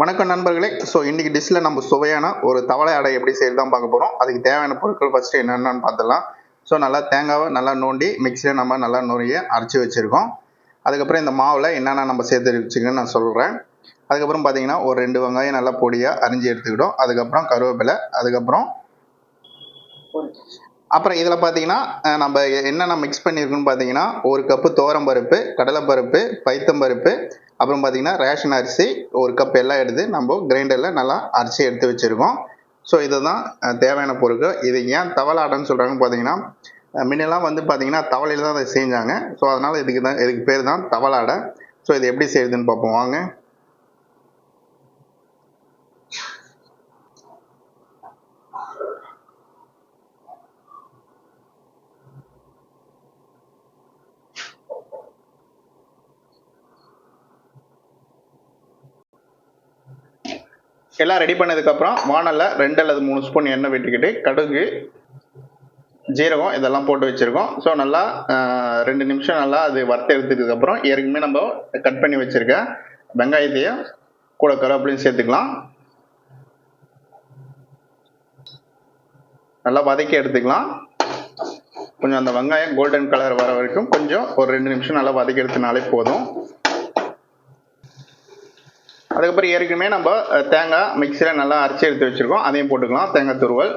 வணக்கம் நண்பர்களே. ஸோ இன்றைக்கி டிஷ்ஷில் நம்ம சுவையான ஒரு தவளை அடை எப்படி செய்து தான் பார்க்க போகிறோம் அதுக்கு தேவையான பொருட்கள் ஃபஸ்ட்டு என்னென்னு பார்த்துடலாம். ஸோ நல்லா தேங்காவை நல்லா நோண்டி மிக்சியில் நம்ம நல்லா நுறைய அரைச்சி வச்சுருக்கோம். அதுக்கப்புறம் இந்த மாவில் என்னென்ன நம்ம சேர்த்து வச்சுக்கன்னு நான் சொல்கிறேன் அதுக்கப்புறம் பார்த்தீங்கன்னா ஒரு ரெண்டு வெங்காயம் நல்லா பொடியாக அரிஞ்சு எடுத்துக்கிட்டோம். அதுக்கப்புறம் கருவேப்பிலை அதுக்கப்புறம் அப்புறம் இதில் பார்த்தீங்கன்னா நம்ம என்னென்ன மிக்ஸ் பண்ணியிருக்கோன்னு பார்த்தீங்கன்னா ஒரு கப்பு துவரம்பருப்பு கடலைப்பருப்பு பைத்தம்பருப்பு அப்புறம் பார்த்தீங்கன்னா ரேஷன் அரிசி ஒரு கப் எல்லாம் எடுத்து நம்ம கிரைண்டரில் நல்லா அரிசி எடுத்து வச்சுருக்கோம். ஸோ இதுதான் தேவையான பொருட்கள். இது ஏன் தவளாடன்னு சொல்கிறாங்கன்னு பார்த்தீங்கன்னா முன்னெல்லாம் வந்து பார்த்தீங்கன்னா தவளையில் தான் அதை செஞ்சாங்க. ஸோ அதனால் இதுக்கு தான் இதுக்கு பேர் தான் தவளாடை ஸோ இது எப்படி செய்யுதுன்னு பார்ப்போம் வாங்க. எல்லாம் ரெடி பண்ணதுக்கப்புறம் வானலில் ரெண்டு அல்லது மூணு ஸ்பூன் எண்ணெய் விட்டுக்கிட்டு கடுகு ஜீரகம் இதெல்லாம் போட்டு வச்சுருக்கோம். ஸோ நல்லா ரெண்டு நிமிஷம் நல்லா அது வறுத்து எடுத்ததுக்கப்புறம் ஏற்கனவே நம்ம கட் பண்ணி வச்சுருக்க வெங்காயத்தையும் கூட கருவேப்பிலையும் சேர்த்துக்கலாம். நல்லா வதக்கி எடுத்துக்கலாம். கொஞ்சம் அந்த வெங்காயம் கோல்டன் கலர் வர வரைக்கும் கொஞ்சம் ஒரு ரெண்டு நிமிஷம் நல்லா வதக்கி எடுத்தனாலே போதும். அதுக்கப்புறம் ஏற்கனவே நம்ம தேங்காய் மிக்சியில் நல்லா அரைச்சி எடுத்து வச்சுருக்கோம். அதையும் போட்டுக்கலாம். தேங்காய் துருவல்.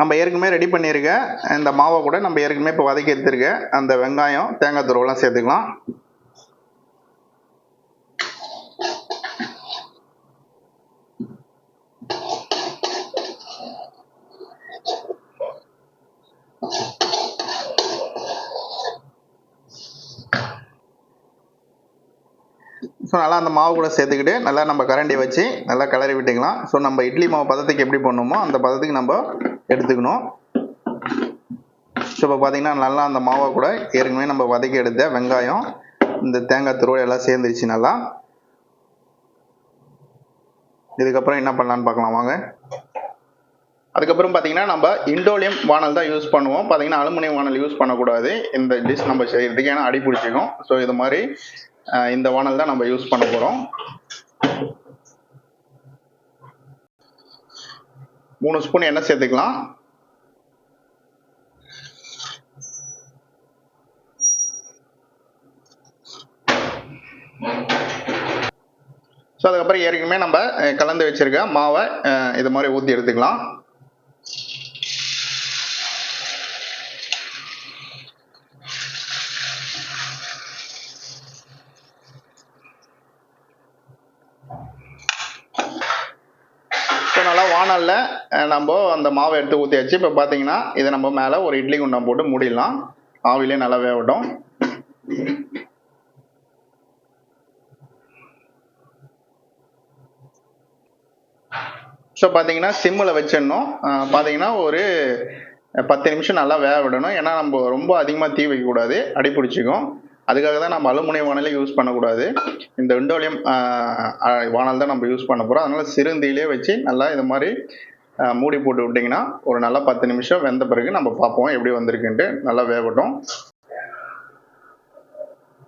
நம்ம ஏற்கனவே ரெடி பண்ணியிருக்க இந்த மாவை கூட நம்ம ஏற்கனவே இப்போ வதக்கி எடுத்துருக்க. அந்த வெங்காயம் தேங்காய் துருவெல்லாம் சேர்த்துக்கலாம். ஸோ நல்லா அந்த மாவு கூட சேர்த்துக்கிட்டு நல்லா நம்ம கரண்டி வச்சு நல்லா கிளறி விட்டுக்கலாம். ஸோ நம்ம இட்லி மாவு பதத்துக்கு எப்படி பண்ணுமோ அந்த பதத்துக்கு நம்ம எடுத்துக்கணும். ஸோ இப்போ பார்த்தீங்கன்னா நல்லா அந்த மாவை கூட ஏற்கனவே நம்ம வதக்கி எடுத்த வெங்காயம் இந்த தேங்காய் துருவல் எல்லாம் சேர்ந்துருச்சு நல்லா. இதுக்கப்புறம் என்ன பண்ணலான்னு பார்க்கலாம் வாங்க. அதுக்கப்புறம் பார்த்தீங்கன்னா நம்ம இண்டோலியம் வானல் தான் யூஸ் பண்ணுவோம். பார்த்தீங்கன்னா அலுமினியம் வானல் யூஸ் பண்ணக்கூடாது. இந்த டிஷ் நம்ம செய்யறதுக்கு ஏன்னா அடி பிடிச்சிக்கும். ஸோ இது மாதிரி இந்த வானல் தான் நம்ம யூஸ் பண்ண போகிறோம் மூணு ஸ்பூன் எண்ணெய் சேர்த்துக்கலாம். ஸோ அதுக்கப்புறம் ஏற்கனவே நம்ம கலந்து வச்சிருக்க மாவை இது மாதிரி ஊற்றி எடுத்துக்கலாம் ஸோ நாளில் நம்ம அந்த மாவை எடுத்து ஊற்றியாச்சு இப்போ பார்த்தீங்கன்னா இதை நம்ம மேலே ஒரு இட்லி குண்டம் போட்டு மூடிடலாம். ஆவிலே நல்லா வேகட்டும் ஸோ பார்த்தீங்கன்னா சிம்மில் வச்சிடணும். பார்த்தீங்கன்னா ஒரு பத்து நிமிஷம் நல்லா வேக விடணும். ஏன்னா நம்ம ரொம்ப அதிகமாக தீ வைக்கக்கூடாது. அடி பிடிச்சிக்கும். அதுக்காக தான் நம்ம அலுமினியம் வானலே யூஸ் பண்ணக்கூடாது. இந்த இண்டோலியம் வானல் தான் நம்ம யூஸ் பண்ண போகிறோம் அதனால் சிறுந்தியிலே வச்சு நல்லா இது மாதிரி மூடி போட்டு விட்டிங்கன்னா ஒரு நல்லா பத்து நிமிஷம் வெந்த பிறகு நம்ம பார்ப்போம் எப்படி வந்திருக்குன்ட்டு. நல்லா வேகட்டும்.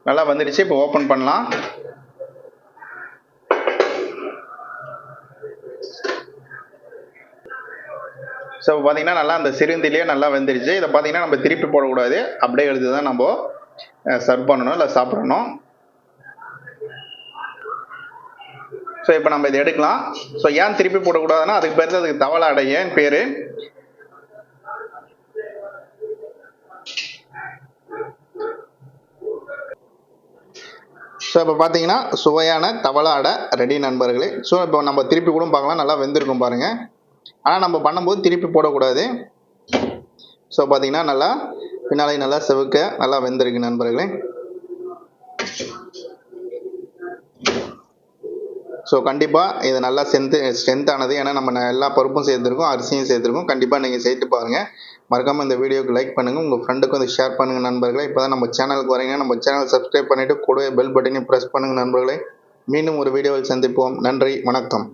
நல்லா வந்துடுச்சு. இப்போ ஓப்பன் பண்ணலாம். ஸோ பார்த்தீங்கன்னா நல்லா அந்த சிறுந்திலே நல்லா வெந்துருச்சு இதை பார்த்தீங்கன்னா நம்ம திருப்பி போடக்கூடாது. அப்படியே எடுத்து தான் நம்ம சர்வ் பண்ணணும் இல்லை சாப்பிடணும். ஸோ இப்போ நம்ம இதை எடுக்கலாம். ஸோ ஏன் திருப்பி போடக்கூடாதுன்னா அதுக்கு பேர் அதுக்கு தவளை அடையன்னு பேர்? ஸோ இப்போ பார்த்தீங்கன்னா சுவையான தவளை அடை ரெடி நண்பர்களே. ஸோ இப்போ நம்ம திருப்பி கூட பார்க்கலாம் நல்லா வெந்திருக்கும் பாருங்கள் ஆனால் நம்ம பண்ணும்போது திருப்பி போடக்கூடாது. ஸோ பார்த்தீங்கன்னா நல்லா பின்னாலே நல்லா செவுக்க நல்லா வெந்திருக்கு நண்பர்களே. ஸோ கண்டிப்பாக இது நல்லா ஸ்ட்ரென்த்து ஸ்ட்ரென்த்தானது ஏன்னா நம்ம எல்லா பருப்பும் சேர்த்துருக்கோம் அரிசியும் சேர்த்துருக்கோம் கண்டிப்பாக நீங்கள் சேர்த்து பாருங்கள் மறக்காமல் இந்த வீடியோக்கு லைக் பண்ணுங்கள் உங்கள் ஃப்ரெண்டுக்கு வந்து ஷேர் பண்ணுங்கள் நண்பர்களே. இப்போ தான் நம்ம சேனலுக்கு வரீங்க. நம்ம சேனல் சப்ஸ்கிரைப் பண்ணிவிட்டு கூடவே பெல் பட்டனையும் ப்ரெஸ் பண்ணுங்கள் நண்பர்களே. மீண்டும் ஒரு வீடியோவில் சந்திப்போம். நன்றி. வணக்கம்.